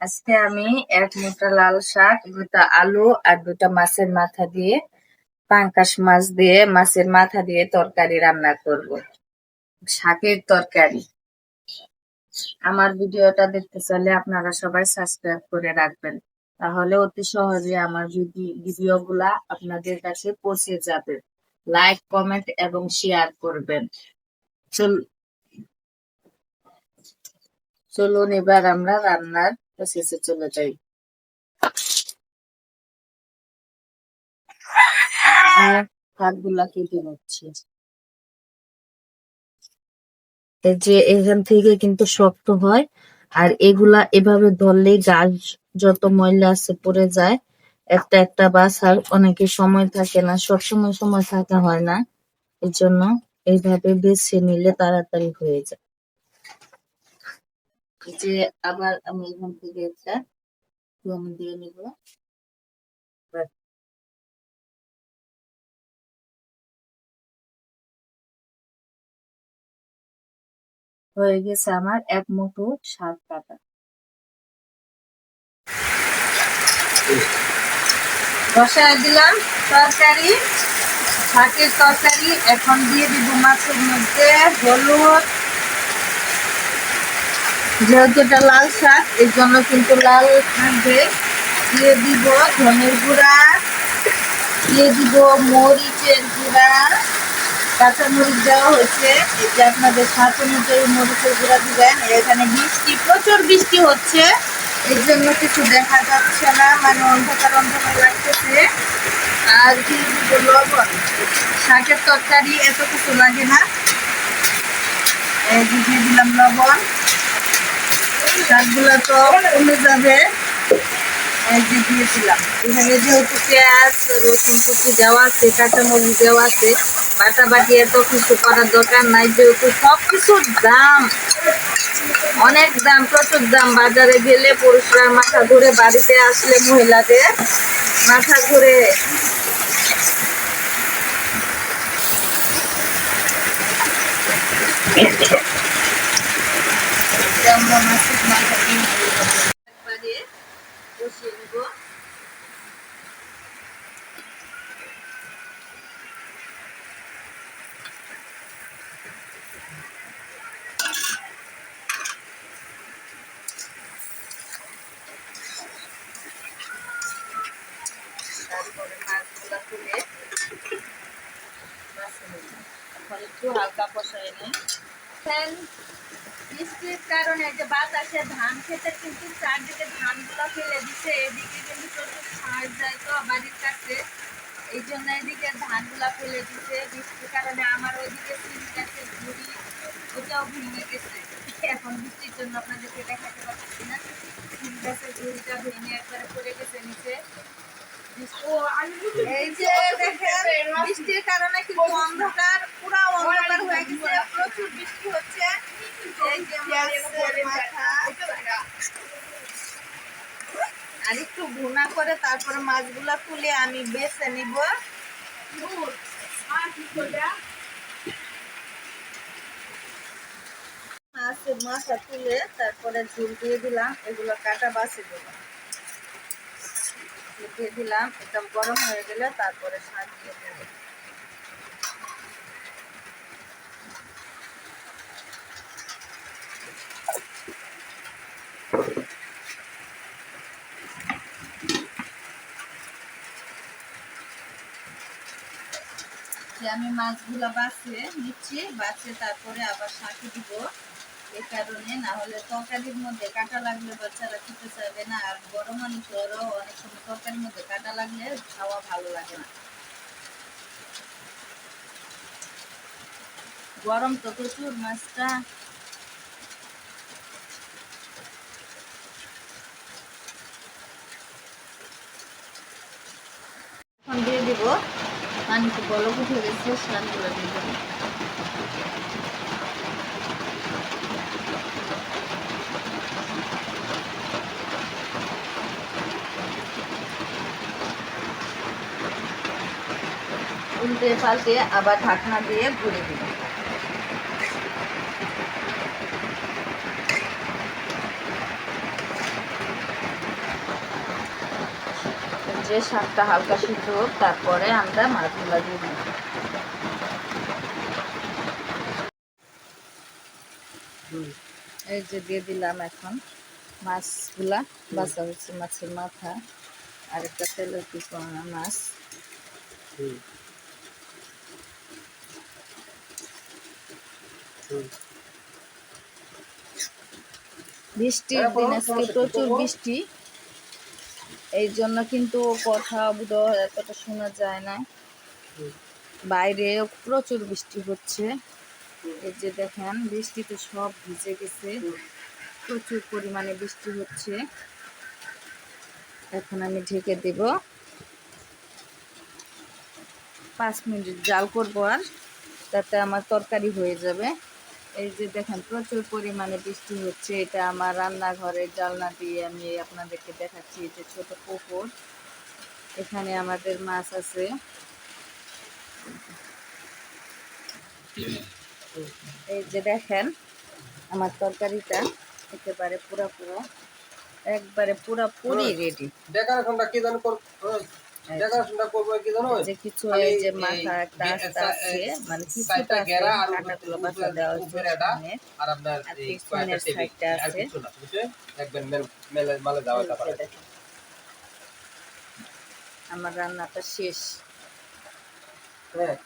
আজকে আমি এক মোটা লাল শাক, দুটা আলু আর দুটা মাছের মাথা দিয়ে, পাঙ্কাশ মাছ দিয়ে, মাছের মাথা দিয়ে তরকারি রান্না করব। শাকের তরকারি। আমার ভিডিওটা দেখতে চাইলে আপনারা সবাই সাবস্ক্রাইব করে রাখবেন। তাহলে অতি সহজে আমার ভিডিও গুলা আপনাদের কাছে পৌঁছে যাবে। লাইক কমেন্ট এবং শেয়ার করবেন। চল চলুন এবার আমরা রান্নার প্রসেসে চলে যাই কেটে এই যে এখান থেকে কিন্তু শক্ত হয়, আর এগুলা এভাবে ধরলেই গাছ যত ময়লা আছে পড়ে যায়, একটা একটা বাসার অনেকে সময় থাকে না সব সময় থাকা হয় না। এই জন্য এইভাবে বেছে নিলে তাড়াতাড়ি হয়ে যায়। যে আবার আমি এখান থেকে একটা রং দিয়ে নিব। হয়ে গেছে আমার এক মুঠো শাক কাটা। বসায় দিলাম তরকারি, শাকের তরকারি, এখন দিয়ে দিব মাছের মধ্যে হলুদ যেহেতু এটা লাল শাক, এর জন্য কিন্তু লাল থাকবে। দিয়ে দিব ধনের গুঁড়া, দিয়ে দিব মরিচের গুঁড়া। কাঁচা মরিচ দেওয়া হয়েছে। এই যে আপনাদের স্বাদ অনুযায়ী মরিচের গুঁড়া দিবেন। এখানে বৃষ্টি, প্রচুর বৃষ্টি হচ্ছে। এর জন্য কিছু দেখা যাচ্ছে না মানে অন্ধকার অন্ধকার লাগতেছে। আর দিয়ে দিব লবণ। শাকের তরকারি এত কিছু লাগে না। দিয়ে দিলাম লবণ। শাকগুলো তো কমে যাবে। যে দিয়েছিলাম। এখানে যেহেতু পেঁয়াজ, রসুন কুচি দেওয়া আছে, কাঁচামরিচ দেওয়া আছে, বাটা বাটি এত কিছু করার দরকার নাই, যেহেতু সব কিছুর দাম, অনেক দাম, প্রচুর দাম। বাজারে গেলে পুরুষরা মাথা ধরে বাড়িতে আসলে মহিলাদের মাথা ঘুরে। তারপরে মাছগুলো তুলে মাছে এখন একটু হালকা কষায় নিই ফ্যান বৃষ্টির কারণে যে বাতাসে ধান খেতে কিন্তু চারদিকে ধানগুলো ফেলে দিচ্ছে এদিকে কিন্তু প্রচুর সার যায় তো বাড়ির কাছে। এই জন্য এদিকে ধানগুলা ফেলে দিচ্ছে বৃষ্টির কারণে আমার ওইদিকে সিম গাছের ঝুড়ি ওটাও ভেঙে গেছে। এখন বৃষ্টির জন্য আপনাদেরকে দেখাতে পারছি না। সিম গাছের ঝুড়িটা ভেঙে একবারে পড়ে গেছে নিচে। এই যে দেখেন বৃষ্টির কারণে কিন্তু অন্ধকার পুরো অন্ধকার হয়ে গেছে প্রচুর বৃষ্টি হচ্ছে এই যে মাছের মাথা আর ভুনা করে তারপরে মাছগুলো তুলে আমি বেছে নিব। তারপরে ঝুল দিয়ে দিলাম, এগুলো কাটা বাছে দিলাম দিয়ে দিলাম, একদম গরম হয়ে গেলে তারপরে শাক দিয়ে দেব। আমি মাছগুলো বাছে, নিচ্ছি, বাছে তারপরে আবার শাকে দিব। এই কারণে না হলে তরকারির মধ্যে কাটা লাগলে বাচ্চারা খেতে চাইবে না, আর বড় মানুষেরও অনেক সময় তরকারির মধ্যে কাটা লাগলে খাওয়া ভালো লাগে না। গরম তো প্রচুর মাছটা। দিয়ে দিব। পানিতে বলক উঠে গেছে স্নানগুলো দিয়ে দেবো উল্টে পাল্টে আবার ঢাকনা দিয়ে ঘুরে দিন যে শাকটা হালকা সিদ্ধ হোক, তারপরে আমরা মাছগুলা দিয়ে দিই। এই যে দিয়ে দিলাম এখন মাছগুলা বাসা হচ্ছে মাছের মাথা আর একটা তেলের বানানো মাছ। বৃষ্টির দিন আজকে প্রচুর বৃষ্টি। এই জন্য কিন্তু কথা বোধহয় এতটা শোনা যায় না। বাইরে প্রচুর বৃষ্টি হচ্ছে। এই যে দেখেন বৃষ্টিতে সব ভিজে গেছে। প্রচুর পরিমাণে বৃষ্টি হচ্ছে। এখন আমি ঢেকে দেব। পাঁচ মিনিট জাল করব আর, তাতে আমার তরকারি হয়ে যাবে। এই যে দেখেন প্রচুর পরিমাণে বৃষ্টি হচ্ছে। এটা আমার রান্নাঘরের জালনা দিয়ে আমি আপনাদেরকে দেখাচ্ছি যে ছোট পুকুর। এখানে আমাদের মাছ আছে। এই যে দেখেন আমার তরকারিটা একেবারে পুরা পুরো একবারে পুরা পুরি রেডি ডেকোরেশনটা কি জানো কর করব কি জানো? যে কিছু এই যে মাথা একটা গে- আস্তে মানে কিছুটা সাইডটা আর কাঁটাগুলো বাসা দেওয়া উপরে এটা, আর আপনার এই কয়েকটা টেবিল, আর কিছু না, বুঝছে? একবার মেলে- মালে যাওয়া এই যে আমার রান্নাটা শেষ। হ্যাঁ,